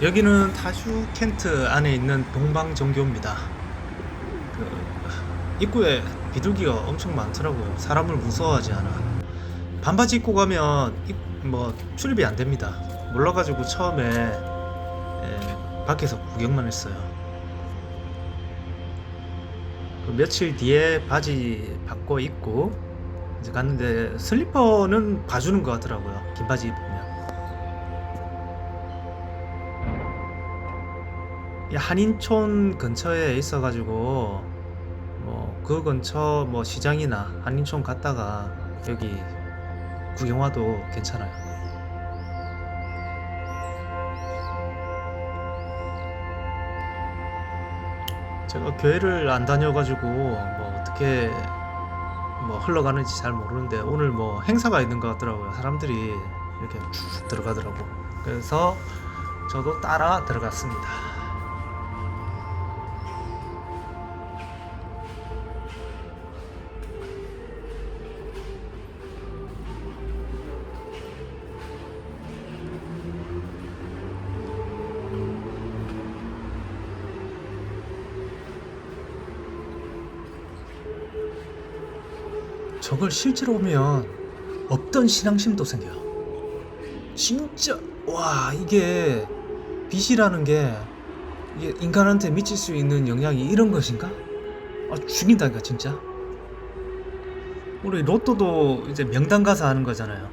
여기는 타슈켄트 안에 있는 동방정교입니다. 그 입구에 비둘기가 엄청 많더라고요. 사람을 무서워하지 않아. 반바지 입고 가면 입- 뭐 출입이 안 됩니다. 몰라가지고 처음에 예, 밖에서 구경만 했어요. 그 며칠 뒤에 바지 바꿔 입고 이제 갔는데 슬리퍼는 봐주는 것 같더라고요. 긴 바지 한인촌 근처에 있어 가지고 뭐 그 근처 뭐 시장이나 한인촌 갔다가 여기 구경 와도 괜찮아요. 제가 교회를 안 다녀가지고 뭐 어떻게 뭐 흘러가는지 잘 모르는데 오늘 뭐 행사가 있는 것 같더라고요. 사람들이 이렇게 쭉 들어가더라고. 그래서 저도 따라 들어갔습니다. 저걸 실제로 보면 없던 신앙심도 생겨요. 진짜 와 이게 빛이라는 게 이게 인간한테 미칠 수 있는 영향이 이런 것인가? 아 죽인다니까 진짜. 우리 로또도 이제 명당 가서 하는 거잖아요.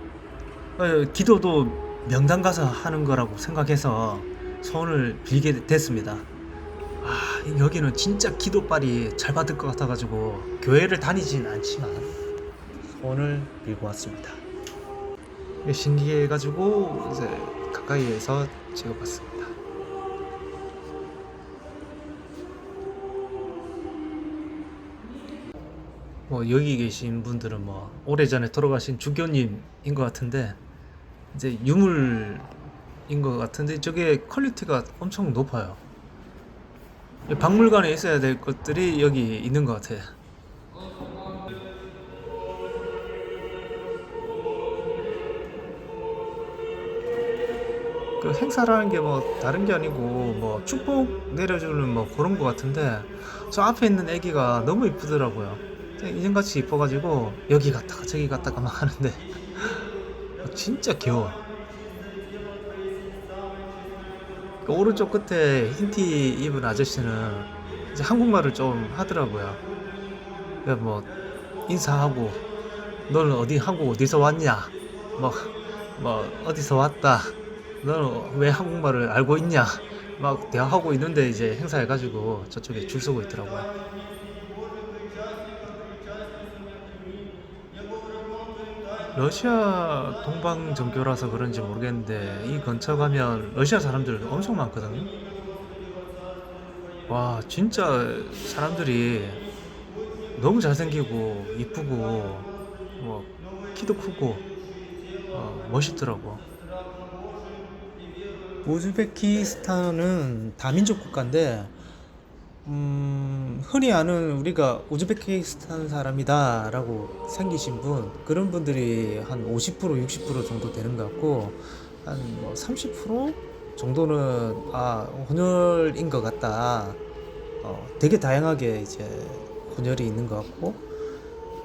어, 기도도 명당 가서 하는 거라고 생각해서 소원을 빌게 됐습니다. 아 여기는 진짜 기도빨이 잘 받을 것 같아가지고 교회를 다니진 않지만 소원을 빌고 왔습니다. 신기해가지고 이제 가까이에서 찍어봤습니다. 뭐 여기 계신 분들은 뭐 오래전에 돌아가신 주교님인 것 같은데 이제 유물인 것 같은데 저게 퀄리티가 엄청 높아요. 박물관에 있어야 될 것들이 여기 있는 것 같아요. 그 행사라는 게 뭐 다른 게 아니고 뭐 축복 내려주는 뭐 그런 거 같은데 저 앞에 있는 애기가 너무 이쁘더라고요. 인형같이 이뻐가지고 여기 갔다가 저기 갔다가 막 하는데 진짜 귀여워. 그 오른쪽 끝에 흰티 입은 아저씨는 이제 한국말을 좀 하더라고요. 그뭐 인사하고 너는 어디 한국 어디서 왔냐? 뭐, 뭐 어디서 왔다. 너는 왜 한국말을 알고 있냐? 막 대화하고 있는데 이제 행사해가지고 저쪽에 줄 서고 있더라고요. 러시아 동방 정교라서 그런지 모르겠는데 이 근처 가면 러시아 사람들 엄청 많거든요. 와 진짜 사람들이 너무 잘생기고 이쁘고 뭐 키도 크고 어, 멋있더라고. 우즈베키스탄은 다민족 국가인데 음, 흔히 아는 우리가 우즈베키스탄 사람이다라고 생기신 분 그런 분들이 한 50% 60% 정도 되는 것 같고 한30% 정도는 아 혼혈인 것 같다. 어, 되게 다양하게 이제 혼혈이 있는 것 같고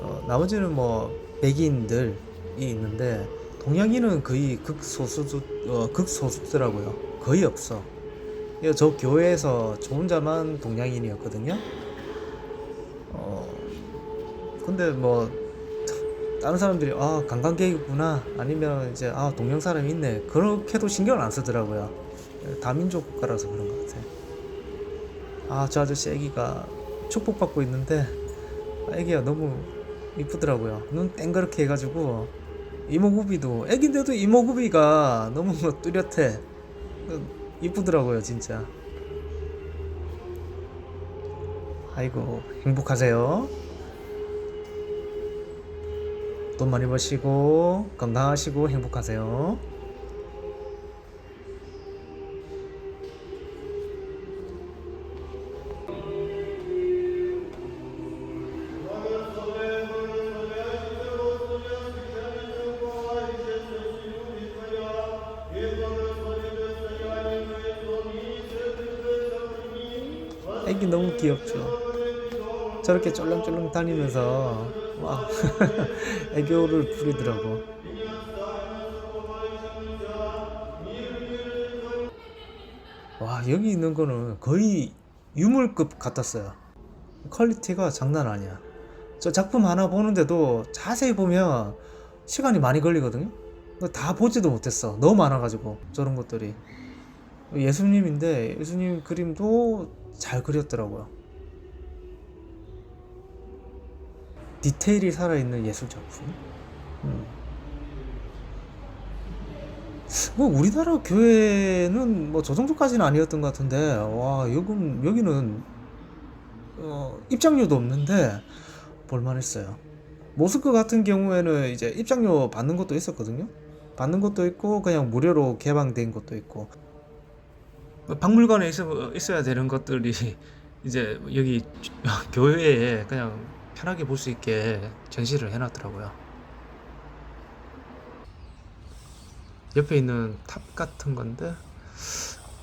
어, 나머지는 뭐 백인들이 있는데 동양인은 거의 극소수 어, 극소수더라고요. 거의 없어. 예, 저 교회에서 저 혼자만 동양인이었거든요. 어, 근데 뭐 다른 사람들이 아 관광객이구나 아니면 이제 아 동양 사람 있네 그렇게도 신경을 안 쓰더라고요. 다민족 국가라서 그런 것 같아요. 아저 아저씨 애기가 축복받고 있는데 아, 애기가 너무 이쁘더라고요. 눈 땡그랗게 해가지고 이모구비도. 애긴데도 이모구비가 너무 뚜렷해. 이쁘더라고요 진짜. 아이고 행복하세요. 돈 많이 버시고 건강하시고 행복하세요 애기 너무 귀엽죠. 저렇게 쫄렁쫄렁 다니면서 와 애교를 부리더라고. 와 여기 있는 거는 거의 유물급 같았어요. 퀄리티가 장난 아니야. 저 작품 하나 보는데도 자세히 보면 시간이 많이 걸리거든요. 다 보지도 못했어. 너무 많아가지고 저런 것들이 예수님인데 예수님 그림도 잘 그렸더라고요. 디테일이 살아있는 예술 작품. 음. 뭐 우리나라 교회는 뭐 저 정도까지는 아니었던 것 같은데 와 여긴 여기는 어, 입장료도 없는데 볼만했어요. 모스크 같은 경우에는 이제 입장료 받는 것도 있었거든요. 받는 것도 있고 그냥 무료로 개방된 것도 있고 박물관에 있어, 있어야 되는 것들이 이제 여기 교회에 그냥 편하게 볼 수 있게 전시를 해놨더라고요. 옆에 있는 탑 같은 건데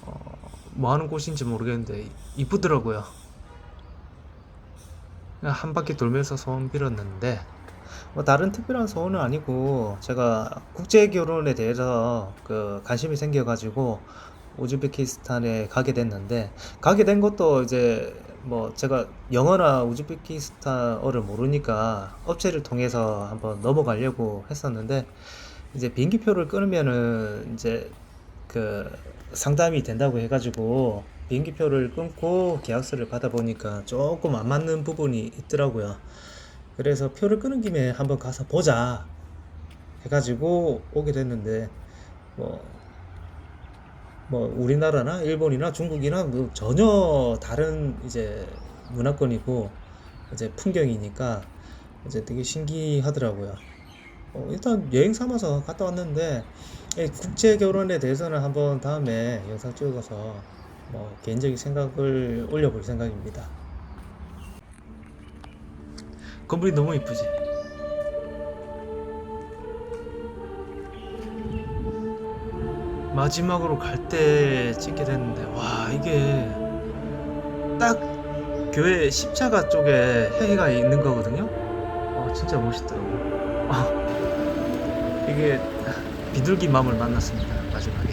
어, 뭐 하는 곳인지 모르겠는데 이쁘더라고요. 한 바퀴 돌면서 소원 빌었는데 뭐 다른 특별한 소원은 아니고 제가 국제 결혼에 대해서 그 관심이 생겨가지고 우즈베키스탄에 가게 됐는데 가게 된 것도 이제 뭐 제가 영어나 우즈베키스탄어를 모르니까 업체를 통해서 한번 넘어가려고 했었는데 이제 비행기표를 끊으면은 이제 그 상담이 된다고 해가지고 비행기표를 끊고 계약서를 받아보니까 조금 안 맞는 부분이 있더라고요. 그래서 표를 끊은 김에 한번 가서 보자 해가지고 오게 됐는데 뭐, 뭐 우리나라나 일본이나 중국이나 뭐 전혀 다른 이제 문화권이고 이제 풍경이니까 이제 되게 신기하더라고요. 어, 일단 여행 삼아서 갔다 왔는데 이 국제 결혼에 대해서는 한번 다음에 영상 찍어서 뭐 개인적인 생각을 올려볼 생각입니다. 건물이 너무 이쁘지? 마지막으로 갈 때 찍게 됐는데 와 이게 딱 교회 십자가 쪽에 해가 있는 거거든요. 어 진짜 멋있더라고. 아, 이게 비둘기 맘을 만났습니다 마지막에.